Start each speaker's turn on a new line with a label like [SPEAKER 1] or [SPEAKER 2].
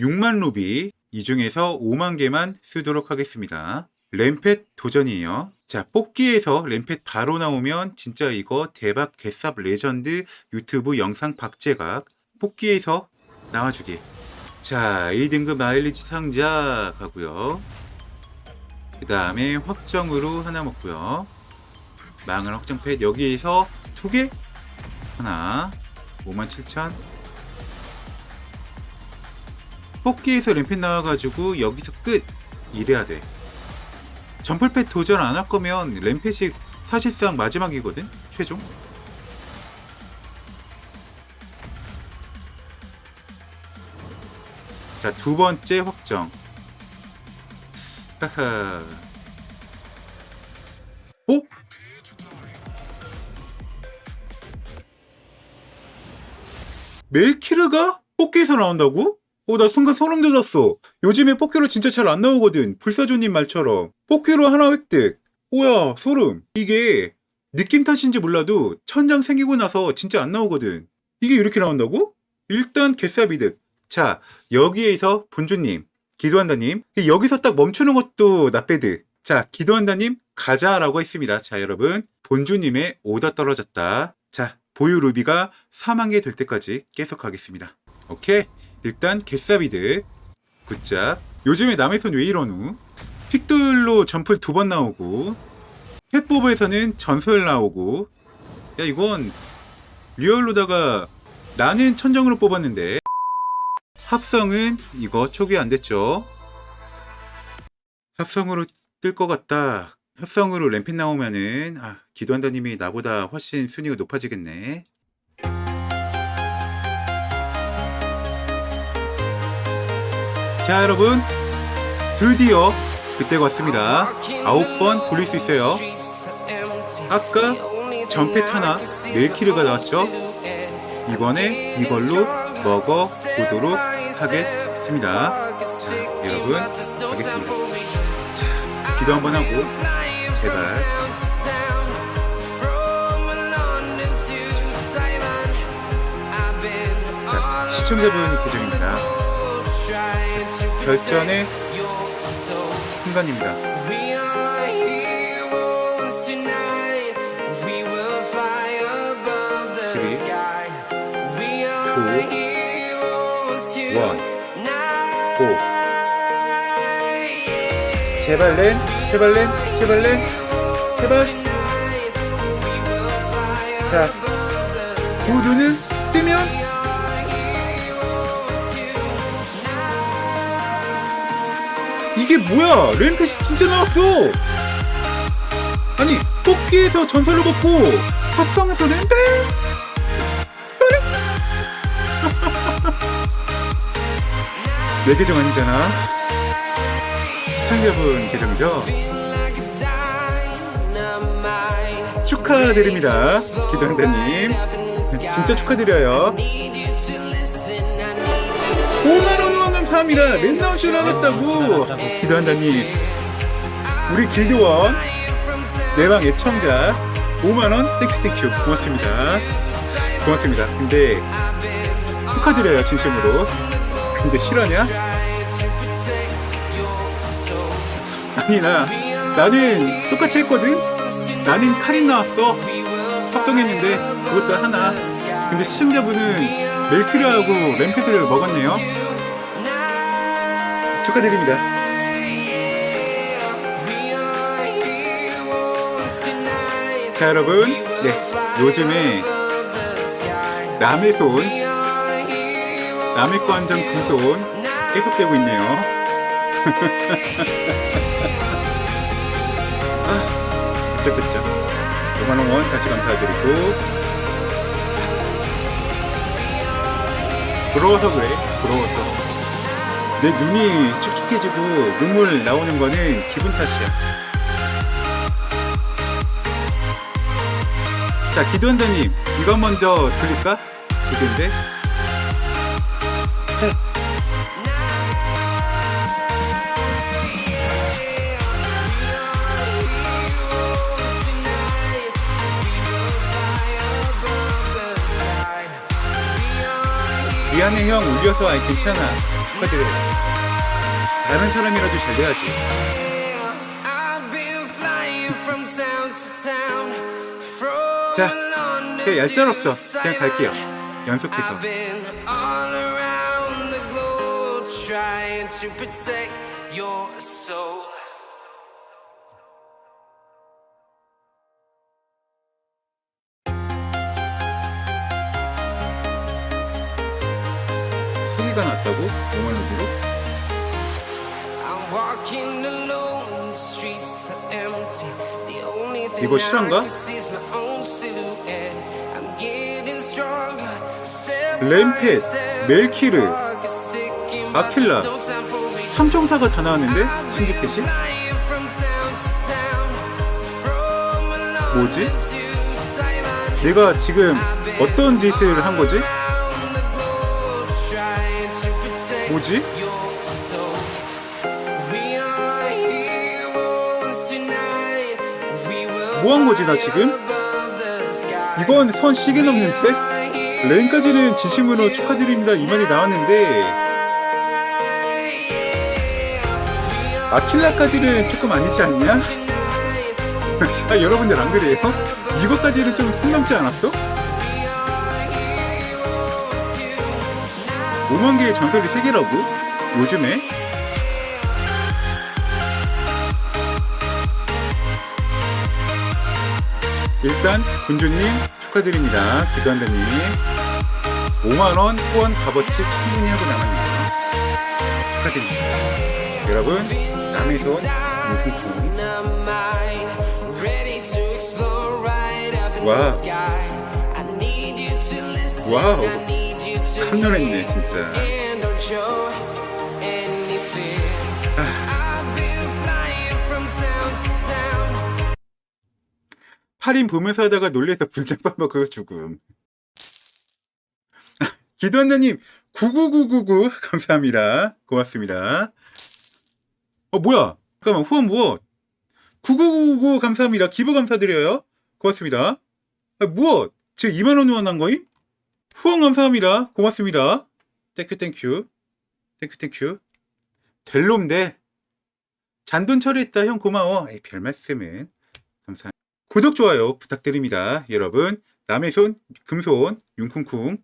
[SPEAKER 1] 6만 루비 이 중에서 5만 개만 쓰도록 하겠습니다. 램펫 도전이에요. 자, 뽑기에서 램펫 바로 나오면 진짜 이거 대박 개쌉 레전드 유튜브 영상 박제각 뽑기에서 나와주기. 자, 1등급 마일리지 상자 가고요. 그 다음에 확정으로 하나 먹고요. 망을 확정펫 여기에서 두 개? 하나 57,000 뽑기에서 램펫 나와가지고 여기서 끝. 이래야 돼. 점플펫 도전 안 할 거면 램펫이 사실상 마지막이거든? 최종? 자 두 번째 확정. 하하. 오? 멜키르가 뽑기에서 나온다고? 어, 나 순간 소름 돋았어. 요즘에 뽑기로 진짜 잘 안 나오거든. 불사조님 말처럼. 뽑기로 하나 획득. 뭐야, 소름. 이게 느낌 탓인지 몰라도 천장 생기고 나서 진짜 안 나오거든. 이게 이렇게 나온다고? 일단 개싸비득. 자, 여기에서 본주님, 기도한다님. 여기서 딱 멈추는 것도 나빼드. 자, 기도한다님, 가자라고 했습니다. 자, 여러분. 본주님의 오더 떨어졌다. 자, 보유 루비가 4만 개 될 때까지 계속 하겠습니다. 오케이. 일단 개싸비드. 굿잡. 요즘에 남의 손 왜 이러누 픽돌로 점플 두 번 나오고 펫보브에서는 전설 나오고. 야 이건 리얼로다가 나는 천정으로 뽑았는데. 합성은 이거 초기 안 됐죠? 합성으로 뜰 것 같다. 합성으로 램핀 나오면은 아 기도한다님이 나보다 훨씬 순위가 높아지겠네 자 여러분. 드디어 그때가 왔습니다. 아홉 번 돌릴 수 있어요. 아까 전펫 하나 멜키르가 나왔죠? 이번에 이걸로 먹어보도록 하겠습니다. 자 여러분 가겠습니다. 자, 기도 한번 하고 제발. 자, 시청자분 계정입니다 결전의 순간입니다. 원, 오. 제발 렌, 제발 렌, 제발 렌, 제발. 자, 두눈 이게 뭐야? 램펫이 진짜 나왔어! 아니, 뽑기에서 전설을 받고, 합성에서 램펫? 내 계정 아니잖아. 시청자분 계정이죠? 축하드립니다. 기도한다님. 진짜 축하드려요. 5만원 원은 팜이라 맨날 줄 알았다고. 기도한다님. 우리 길드원, 내방 애청자, 5만원 땡큐 땡큐. 고맙습니다. 고맙습니다. 근데, 축하드려요, 진심으로. 근데 실화냐? 아니, 나, 나는 똑같이 했거든? 나는 카린 나왔어. 합성했는데, 그것도 하나. 근데 시청자분은 멜크르하고 램패드를 먹었네요. 축하드립니다. 자, 여러분. 네. 요즘에 남의 손, 남의 거 한장 금손 계속되고 있네요. 아, 그쵸, 그쵸. 5만원 다시 감사드리고. 부러워서 그래, 부러워서. 내 눈이 축축해지고 눈물 나오는 거는 기분 탓이야. 자, 기도한다님, 이거 먼저 들을까? 기도인데? 미안해 형 울려서 아이 괜찮아 축하드려요. 다른 사람이라도 잘 돼야지. 자, 그냥 얄짤 없어.
[SPEAKER 2] to
[SPEAKER 1] 그냥 갈게요. 연속해서.
[SPEAKER 2] Trying to protect your soul.
[SPEAKER 1] 소리가 났다고? 5만 원으로?
[SPEAKER 2] I'm walking alone, the streets are empty. The only thing
[SPEAKER 1] 이거 실화인가? 램펫. 멜키르, 아킬라. 3종사가 다 나왔는데?
[SPEAKER 2] From
[SPEAKER 1] 뭐지? 내가 지금 어떤 짓을 한 거지?
[SPEAKER 2] We will
[SPEAKER 1] 뭐한 거지, 나 지금? 이번 선 시계 넘는 때? 렌까지는 진심으로 축하드립니다 이 말이 나왔는데 아킬라까지는 조금 아니지 않냐? 아 여러분들 안 그래요? 이거까지는 좀숨 넘지 않았어? 5만 개의 전설이 3개라고? 요즘에? 일단 군주님 축하드립니다. 기도한다님 5만원 후원 값어치 충분히 하고 나갑니다. 축하드립니다. 여러분 남의 손 무슨
[SPEAKER 2] ready to hear.
[SPEAKER 1] 진짜.
[SPEAKER 2] And don't show any fear. I've been flying from town to town.
[SPEAKER 1] 8인 보면서 하다가 놀래서 분장밥 먹고 죽음. 기도한다님 99999 감사합니다. 고맙습니다. 어 뭐야? 잠깐만 후원 무엇? 9999 감사합니다. 기부 감사드려요. 고맙습니다. 아, 무엇? 지금 2만원 후원한 거임? 후원 감사합니다. 고맙습니다. 땡큐 땡큐. 땡큐 땡큐. 델롬데 잔돈 처리했다 형 고마워. 에이 별 말씀은. 감사합니다. 구독, 좋아요 부탁드립니다. 여러분, 남의 손, 금손, 융쿵쿵